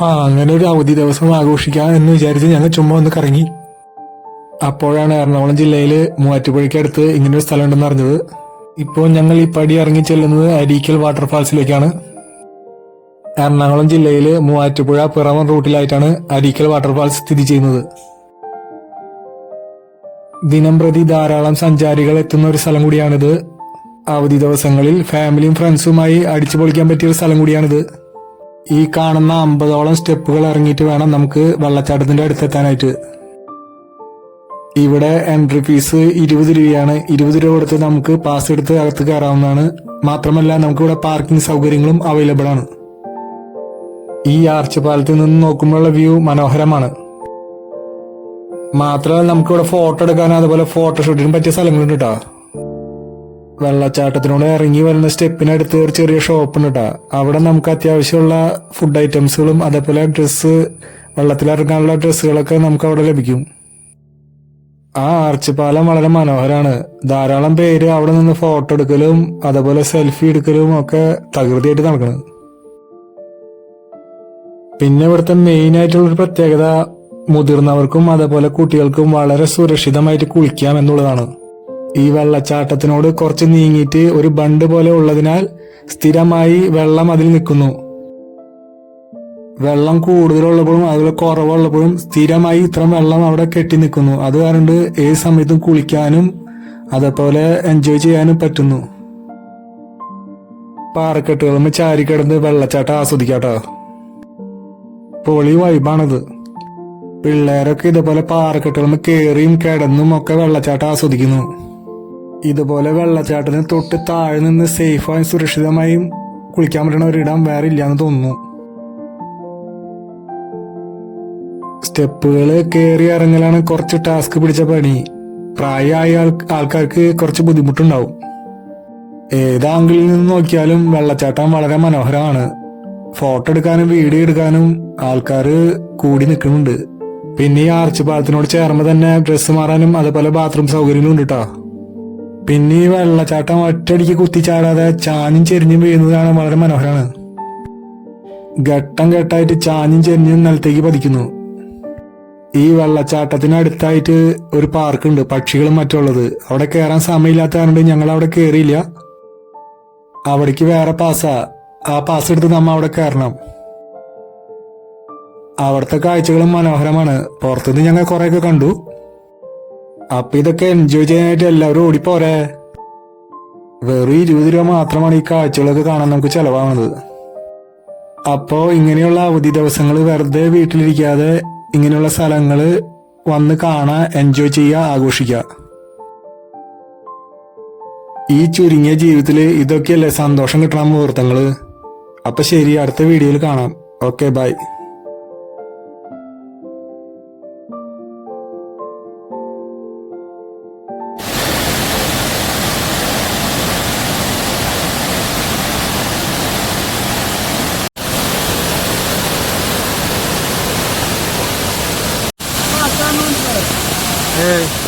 ആ അങ്ങനെ ഒരു അവധി ദിവസം ആഘോഷിക്കാം എന്ന് വിചാരിച്ച് ഞങ്ങൾ ചുമ്മാ ഒന്ന് കറങ്ങി. അപ്പോഴാണ് എറണാകുളം ജില്ലയിൽ മൂവാറ്റുപുഴയ്ക്ക് അടുത്ത് സ്ഥലം ഉണ്ടെന്ന് അറിഞ്ഞത്. ഇപ്പോൾ ഞങ്ങൾ ഈ പടി ഇറങ്ങി ചെല്ലുന്നത് അരീക്കൽ വാട്ടർഫാൾസിലേക്കാണ്. എറണാകുളം ജില്ലയിൽ മൂവാറ്റുപുഴ പിറവൻ റൂട്ടിലായിട്ടാണ് അരീക്കൽ വാട്ടർഫാൾസ് സ്ഥിതി ചെയ്യുന്നത്. ദിനം പ്രതി ധാരാളം സഞ്ചാരികൾ എത്തുന്ന ഒരു സ്ഥലം കൂടിയാണിത്. അവധി ദിവസങ്ങളിൽ ഫാമിലിയും ഫ്രണ്ട്സുമായി അടിച്ചു പൊളിക്കാൻ പറ്റിയ ഒരു സ്ഥലം കൂടിയാണിത്. ഈ കാണുന്ന അമ്പതോളം സ്റ്റെപ്പുകൾ ഇറങ്ങിയിട്ട് വേണം നമുക്ക് വെള്ളച്ചാട്ടത്തിന്റെ അടുത്തെത്താനായിട്ട്. ഇവിടെ എൻട്രി ഫീസ് ഇരുപത് രൂപയാണ്. ഇരുപത് രൂപ കൊടുത്ത് നമുക്ക് പാസ് എടുത്ത് അകത്ത് കയറാവുന്നതാണ്. മാത്രമല്ല നമുക്ക് ഇവിടെ പാർക്കിംഗ് സൗകര്യങ്ങളും അവൈലബിൾ ആണ്. ഈ ആർച്ച് പാലത്തിൽ നിന്ന് നോക്കുമ്പോഴുള്ള വ്യൂ മനോഹരമാണ്. മാത്രമല്ല നമുക്കിവിടെ ഫോട്ടോ എടുക്കാനും അതുപോലെ ഫോട്ടോഷൂട്ടിനും പറ്റിയ സ്ഥലങ്ങളുണ്ട് കേട്ടോ വെള്ളച്ചാട്ടത്തിനോട് ഇറങ്ങി വരുന്ന സ്റ്റെപ്പിനടുത്ത് ഒരു ചെറിയ ഷോപ്പ് ഉണ്ട് കേട്ടോ. അവിടെ നമുക്ക് അത്യാവശ്യമുള്ള ഫുഡ് ഐറ്റംസുകളും അതേപോലെ ഡ്രസ്സ് വെള്ളത്തിലിറങ്ങാനുള്ള ഡ്രസ്സുകളൊക്കെ നമുക്ക് അവിടെ ലഭിക്കും. ആ ആർച്ച് പാലം വളരെ മനോഹരമാണ് ധാരാളം പേര് അവിടെ നിന്ന് ഫോട്ടോ എടുക്കലും അതേപോലെ സെൽഫി എടുക്കലും ഒക്കെ തകൃതിയായിട്ട് നടക്കുന്നത്. പിന്നെ ഇവിടുത്തെ മെയിൻ ആയിട്ടുള്ള ഒരു പ്രത്യേകത മുതിർന്നവർക്കും അതേപോലെ കുട്ടികൾക്കും വളരെ സുരക്ഷിതമായിട്ട് കുളിക്കാം എന്നുള്ളതാണ്. ഈ വെള്ളച്ചാട്ടത്തിനോട് കുറച്ച് നീങ്ങിയിട്ട് ഒരു ബണ്ട് പോലെ ഉള്ളതിനാൽ സ്ഥിരമായി വെള്ളം അതിൽ നിൽക്കുന്നു. വെള്ളം കൂടുതലുള്ളപ്പോഴും അതുപോലെ കുറവുള്ളപ്പോഴും സ്ഥിരമായി ഇത്രയും വെള്ളം അവിടെ കെട്ടി നിൽക്കുന്നു. അത് കാരണം ഏത് സമയത്തും കുളിക്കാനും അതേപോലെ എൻജോയ് ചെയ്യാനും പറ്റുന്നു. പാറക്കെട്ടുകളും ചാരിക്കിടന്ന് വെള്ളച്ചാട്ടം ആസ്വദിക്കാട്ടോ. പൊളി വൈബാണത് പിള്ളേരൊക്കെ ഇതേപോലെ പാറക്കെട്ടുകളും കയറിയും കിടന്നും ഒക്കെ വെള്ളച്ചാട്ടം ആസ്വദിക്കുന്നു. ഇതുപോലെ വെള്ളച്ചാട്ടത്തിന് തൊട്ട് താഴെ നിന്ന് സേഫായും സുരക്ഷിതമായും കുളിക്കാൻ പറ്റുന്ന ഒരിടം വേറെ ഇല്ലാന്ന് തോന്നുന്നു. സ്റ്റെപ്പുകൾ കയറി ഇറങ്ങലാണ് കുറച്ച് ടാസ്ക് പിടിച്ച പണി. പ്രായമായ ആൾ- ആൾക്കാർക്ക് കുറച്ച് ബുദ്ധിമുട്ടുണ്ടാവും. ഏത് ആംഗിളിൽ നിന്ന് നോക്കിയാലും വെള്ളച്ചാട്ടം വളരെ മനോഹരമാണ്. ഫോട്ടോ എടുക്കാനും വീഡിയോ എടുക്കാനും ആൾക്കാർ കൂടി നിൽക്കുന്നുണ്ട്. പിന്നെ ഈ ആർച്ച് പാലത്തിനോട് ചേർന്ന് തന്നെ ഡ്രസ്സ് മാറാനും അതുപോലെ ബാത്റൂം സൗകര്യങ്ങളും ഉണ്ട് കേട്ടോ പിന്നെ ഈ വെള്ളച്ചാട്ടം ഒറ്റയടിക്ക് കുത്തിച്ചാടാതെ ചാഞ്ഞും ചെരിഞ്ഞും വീഴുന്നത് വളരെ മനോഹരമാണ്. ഘട്ടം ഘട്ടമായിട്ട് ചാഞ്ഞും ചെരിഞ്ഞും നിലത്തേക്ക് പതിക്കുന്നു. ഈ വെള്ളച്ചാട്ടത്തിനടുത്തായിട്ട് ഒരു പാർക്കുണ്ട് പക്ഷികളും മറ്റുള്ളത് അവിടെ കയറാൻ സമയമില്ലാത്ത കാരണം ഞങ്ങൾ അവിടെ കയറിയില്ല. അവിടേക്ക് വേറെ പാസ്സാ ആ പാസ് എടുത്ത് നമ്മ അവിടെ കയറണം. അവിടുത്തെ കാഴ്ചകളും മനോഹരമാണ്. പുറത്തുനിന്ന് ഞങ്ങൾ കുറെയൊക്കെ കണ്ടു. അപ്പൊ ഇതൊക്കെ എൻജോയ് ചെയ്യാനായിട്ട് എല്ലാവരും ഓടിപ്പോരെ വെറും ഇരുപത് രൂപ മാത്രമാണ് ഈ കാഴ്ചകളൊക്കെ കാണാൻ നമുക്ക് ചെലവാകുന്നത്. അപ്പോ ഇങ്ങനെയുള്ള അവധി ദിവസങ്ങൾ വെറുതെ വീട്ടിലിരിക്കാതെ ഇങ്ങനെയുള്ള സ്ഥലങ്ങൾ വന്ന് കാണാൻ എൻജോയ് ചെയ്യുക ആഘോഷിക്കുക ഈ ചുരുങ്ങിയ ജീവിതത്തിൽ ഇതൊക്കെയല്ലേ സന്തോഷം കിട്ടണ മുഹൂർത്തങ്ങൾ? അപ്പൊ ശരി അടുത്ത വീഡിയോയിൽ കാണാം. Okay bye. Hey.